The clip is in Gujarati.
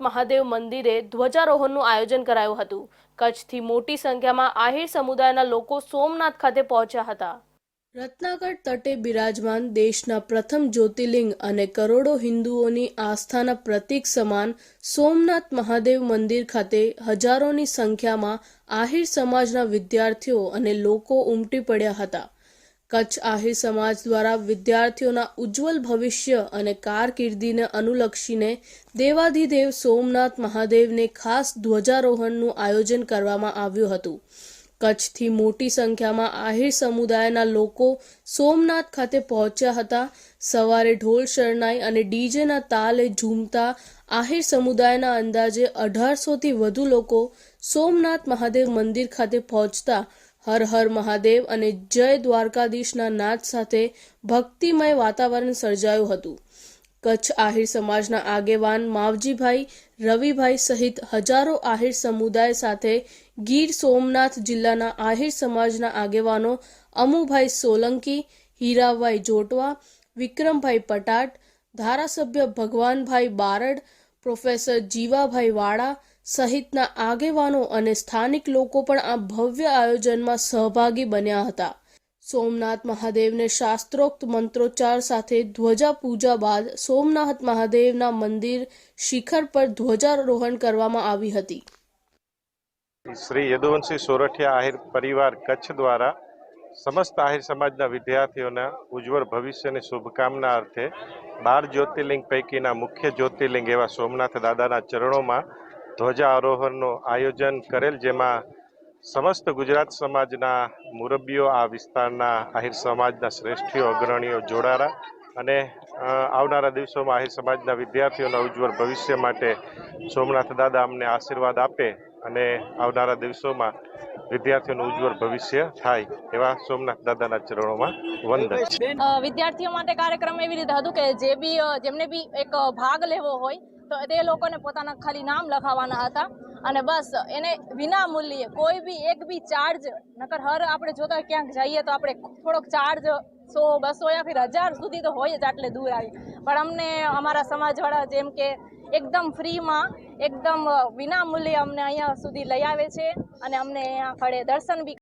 મહાદેવ મંદિરે ધ્વજારોહણનું આયોજન કરાયું હતું. કચ્છથી મોટી સંખ્યામાં આહિર સમુદાયના લોકો સોમનાથ ખાતે પહોંચ્યા હતા. રત્નાગઢ તટે બિરાજમાન દેશના પ્રથમ જ્યોતિર્લિંગ અને કરોડો હિન્દુઓની આસ્થાના પ્રતીક સમાન સોમનાથ મહાદેવ મંદિર ખાતે હજારોની સંખ્યામાં આહિર સમાજના વિદ્યાર્થીઓ અને લોકો ઉમટી પડ્યા હતા. કચ્છ આહિર સમાજ દ્વારા વિદ્યાર્થીઓના ઉજ્જવલ ભવિષ્ય અને કારકિર્દીને અનુલક્ષીને દેવાધિદેવ સોમનાથ મહાદેવને ખાસ ધ્વજારોહણનું આયોજન કરવામાં આવ્યું હતું. કચ્છથી મોટી સંખ્યામાં આહિર સમુદાયના લોકો સોમનાથ ખાતે પહોંચ્યા હતા. સવારે ઢોલ શરણાઈ અને ડીજેના તાલે ઝૂમતા આહિર સમુદાયના અંદાજે અઢારસોથી વધુ લોકો સોમનાથ મહાદેવ મંદિર ખાતે પહોંચતા હર હર મહાદેવ અને જય દ્વારકાધીશના નાદ સાથે ભક્તિમય વાતાવરણ સર્જાયું હતું. કચ્છ આહિર સમાજના આગેવાન માવજીભાઈ રવિભાઈ સહિત હજારો આહિર સમુદાય સાથે ગીર સોમનાથ જિલ્લાના આહિર સમાજના આગેવાનો અમુભાઈ સોલંકી, હીરાભાઈ જોટવા, વિક્રમભાઈ પટાટ, ધારાસભ્ય ભગવાનભાઈ બારડ પ્રોફેસર જીવાભાઈ વાળા સહિતના આગેવાનો અને સ્થાનિક લોકો પણ આ ભવ્ય આયોજનમાં સહભાગી બન્યા હતા. સોમનાથ મહાદેવને શાસ્ત્રોક્ત મંત્રોચ્ચાર સાથે ધ્વજા પૂજા બાદ સોમનાથ મહાદેવના મંદિર શિખર પર ધ્વજારોહણ કરવામાં આવી હતી. શ્રી યદુવંશી સોરઠિયા આહિર પરિવાર કચ્છ દ્વારા સમસ્ત આહિર સમાજના વિદ્યાર્થીઓના ઉજ્જવળ ભવિષ્યની શુભકામના અર્થે બાર જ્યોતિર્લિંગ પૈકીના મુખ્ય જ્યોતિર્લિંગ એવા સોમનાથ દાદાના ચરણોમાં ધ્વજા આરોહણનું આયોજન કરેલ, જેમાં સમસ્ત ગુજરાત સમાજના મુરબ્બીઓ આ વિસ્તારના આહિર સમાજના શ્રેષ્ઠીઓ, અગ્રણીઓ જોડારા અને આવનારા દિવસોમાં આહિર સમાજના વિદ્યાર્થીઓના ઉજ્જવળ ભવિષ્ય માટે સોમનાથ દાદા અમને આશીર્વાદ આપે અને આવનારા દિવસોમાં વિદ્યાર્થીઓનું ઉજ્જવળ ભવિષ્ય થાય એવા સોમનાથ દાદાના ચરણોમાં વંદન. વિદ્યાર્થીઓ માટે કાર્યક્રમ એવી રીતે હતું કે જે બી જેમને બી એક ભાગ લેવો હોય, તો તે લોકોને પોતાના ખાલી નામ લખાવવાના હતા. અને બસ, એને વિના મૂલ્યે કોઈ બી એક બી ચાર્જ નકર હર આપણે જોતા ક્યાંક જઈએ તો આપણે થોડોક ચાર્જ સો બસો યા ફિર હજાર સુધી તો હોય જ આટલે દૂર આવી. પણ અમને અમારા સમાજવાળા જેમ કે એકદમ ફ્રીમાં, એકદમ વિનામૂલ્યે અમને અહીંયા સુધી લઈ આવે છે અને અમને અહીંયા ખડે દર્શન બી